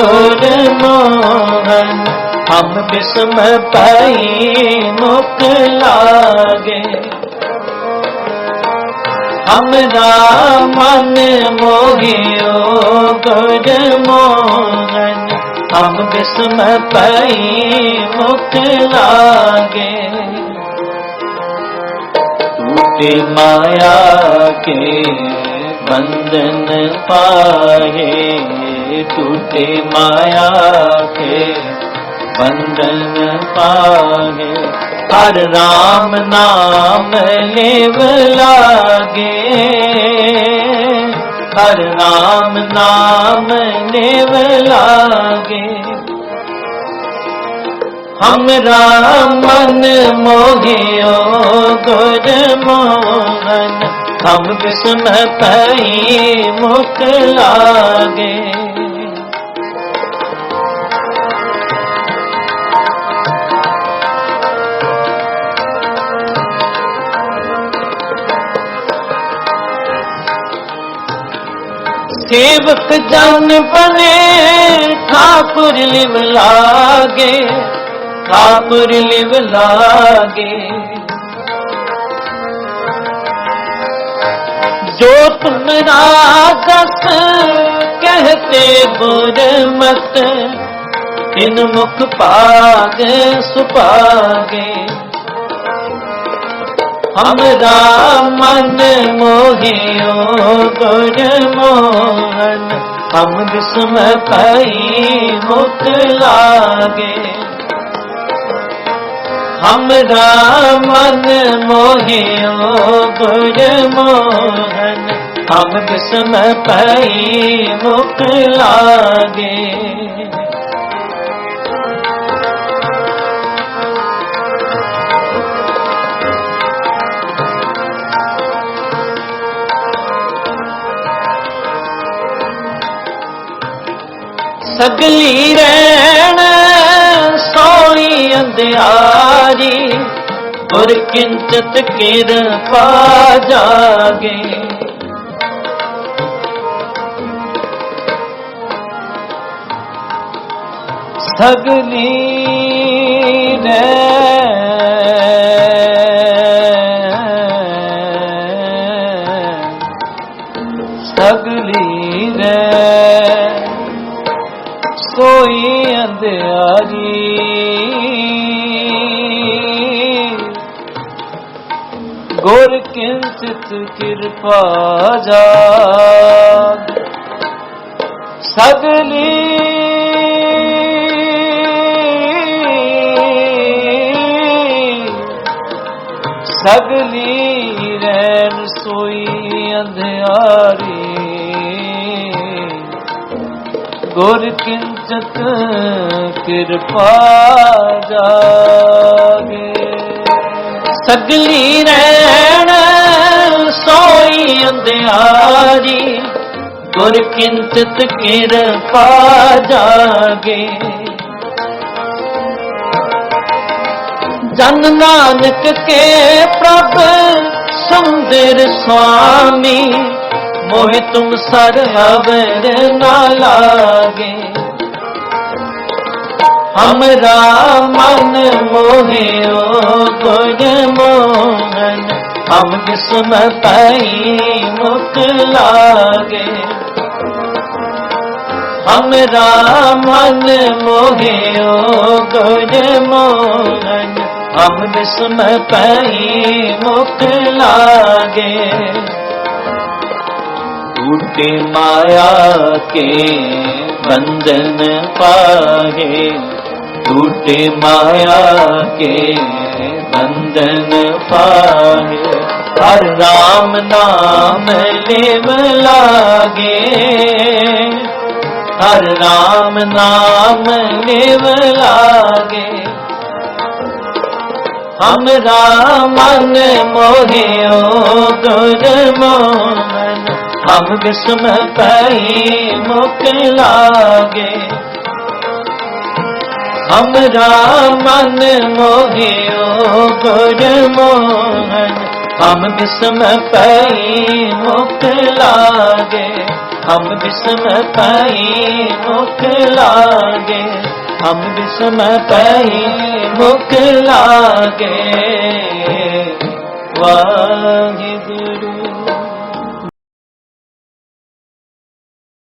गुर मोहन, हम विषम पाई मुख लागे। हमरा मन मोहियो गुर मोहन, हम विषम पाई मुख लागे। टूटे माया के बंधन पाए। टूटे माया के बंधन पाए हर राम नाम लेव लागे। हर राम नाम लेव लागे। हमरा मन मोहियो गुर मोहन। हम विषम पई मुख लागे। सेवक जन बने ठाकुर लिव लागे ठाकुर लिव लागे जो तुम राजस कहते बुर मत इन मुख पाग सुपागे हमरा मन मोहियो गुर मोहन। हम विषम कई मुख लागे। हमरा मन मोहियो गुर मोहन। हम विषम कई मुख लागे। ਸਗਲੀ ਰਹਿਣ ਸੋਈ ਅੰਧਿਆਰੀ ਔਰ ਕਿੰਚਤ ਕਿਰ ਪਾ ਜਾਗੇ। ਸਗਲੀ ਅੰਧਿਆਰੀ। ਗੁਰ ਕਿੰਚਿਤ ਕਿਰਪਾ ਜਾਗ ਸਗਲੀ। ਸਗਲੀ ਰੈਨ ਸੋਈ ਅੰਧਿਆਰੀ। ਗੁਰ ਕਿੰਚ ਬਚਤ ਕਿਰਪਾ ਜਾਗੇ ਸਗਲੀ ਰਹਿਣ ਸੋਈ ਅੰਧਿਆਰੀ ਗੁਰ ਕਿੰਤਤ ਕਿਰਪਾ ਜਾਗੇ ਜਨ ਨਾਨਕ ਕੇ ਪ੍ਰਭ ਸੁੰਦਰ ਸਵਾਮੀ ਮੋਹਿ ਤੁਮ ਸਰਹਵਰ ਨਾ ਲਾਗੇ हमरा मन मोहे ओ मोहन, हम पाई मुख लागे। हमरा मन मोहे ओ गुर मोहन, हम पाई मुख लागे। टूटे माया के बंधन पाहे। टूटे माया के बंधन पाहे हर राम नाम लेव लागे। हर राम नाम लेव लागे। हमरा मन मोहियो गुर मोहन। हम विषम पई मुख लागे। हमरा मन मोहियो गुर मोहन, हम विषम पई मुख लागे, हम बिस्म पाई मुख लागे, हम बिस्म पाई मुख लागे। वाहिगुरु